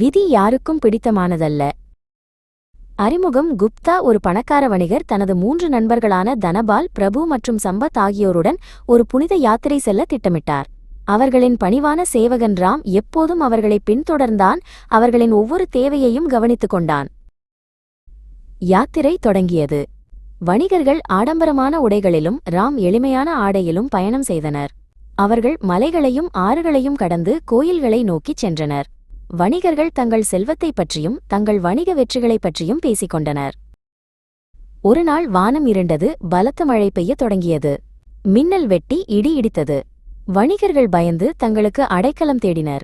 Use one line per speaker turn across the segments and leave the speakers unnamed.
விதி யாருக்கும் பிடித்தமானதல்ல. அறிமுகம் குப்தா ஒரு பணக்கார வணிகர் தனது மூன்று நண்பர்களான தனபால் பிரபு மற்றும் சம்பத் ஆகியோருடன் ஒரு புனித யாத்திரை செல்ல திட்டமிட்டார். அவர்களின் பணிவான சேவகன் ராம் எப்போதும் அவர்களை பின்தொடர்ந்தான் அவர்களின் ஒவ்வொரு தேவையையும் கவனித்துக் கொண்டான். யாத்திரை தொடங்கியது. வணிகர்கள் ஆடம்பரமான உடைகளிலும் ராம் எளிமையான ஆடையிலும் பயணம் செய்தனர். அவர்கள் மலைகளையும் ஆறுகளையும் கடந்து கோயில்களை நோக்கிச் சென்றனர். வணிகர்கள் தங்கள் செல்வத்தைப் பற்றியும் தங்கள் வணிக வெற்றிகளைப் பற்றியும் பேசிக் கொண்டனர் ஒருநாள் வானம் இருண்டது பலத்த மழை பெய்யத் தொடங்கியது. மின்னல் வெட்டி இடி இடித்தது. வணிகர்கள் பயந்து தங்களுக்கு அடைக்கலம் தேடினர்.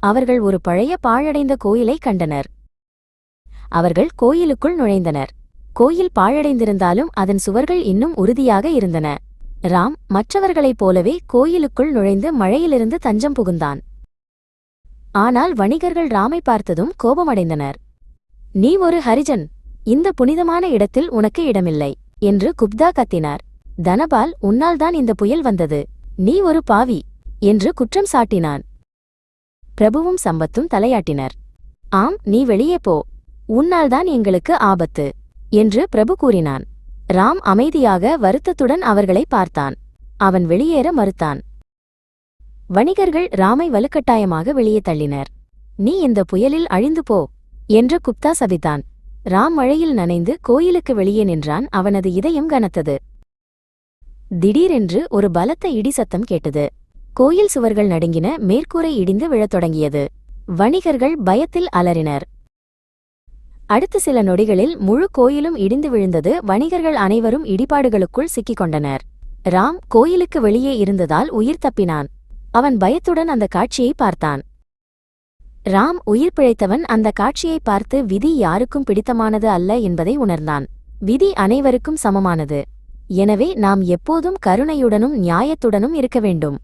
அவர்கள் ஒரு பழைய பாழடைந்த கோயிலை கண்டனர். அவர்கள் கோயிலுக்குள் நுழைந்தனர். கோயில் பாழடைந்திருந்தாலும் அதன் சுவர்கள் இன்னும் உறுதியாக இருந்தன. ராம் மற்றவர்களைப் போலவே கோயிலுக்குள் நுழைந்து மழையிலிருந்து தஞ்சம் புகுந்தான். ஆனால் வணிகர்கள் ராமை பார்த்ததும் கோபமடைந்தனர். நீ ஒரு ஹரிஜன். இந்த புனிதமான இடத்தில் உனக்கு இடமில்லை என்று குப்தா கத்தினார். தனபால் உன்னால்தான் இந்த புயல் வந்தது. நீ ஒரு பாவி என்று குற்றம் சாட்டினான். பிரபுவும் சம்பத்தும் தலையாட்டினர். ஆம் நீ வெளியே போ. உன்னால்தான் எங்களுக்கு ஆபத்து என்று பிரபு கூறினான். ராம் அமைதியாக வருத்தத்துடன் அவர்களை பார்த்தான். அவன் வெளியேற மறுத்தான். வணிகர்கள் ராமை வலுக்கட்டாயமாக வெளியே தள்ளினர். நீ இந்த புயலில் அழிந்து போ என்று குப்தா சபித்தான். ராம் மழையில் நனைந்து கோயிலுக்கு வெளியே நின்றான் அவனது இதயம் கனத்தது. திடீரென்று ஒரு பலத்த இடி சத்தம் கேட்டது. கோயில் சுவர்கள் நடுங்கின மேற்கூரை இடிந்து விழத் தொடங்கியது. வணிகர்கள் பயத்தில் அலறினர். அடுத்த சில நொடிகளில் முழு கோயிலும் இடிந்து விழுந்தது வணிகர்கள் அனைவரும் இடிபாடுகளுக்குள் சிக்கிக் கொண்டனர். ராம் கோயிலுக்கு வெளியே இருந்ததால் உயிர் தப்பினான். அவன் பயத்துடன் அந்த காட்சியை பார்த்தான். ராம் உயிர் பிழைத்தவன் அந்த காட்சியை பார்த்து விதி யாருக்கும் பிடித்தமானது அல்ல என்பதை உணர்ந்தான். விதி அனைவருக்கும் சமமானது. எனவே நாம் எப்போதும் கருணையுடனும் நியாயத்துடனும் இருக்க வேண்டும்.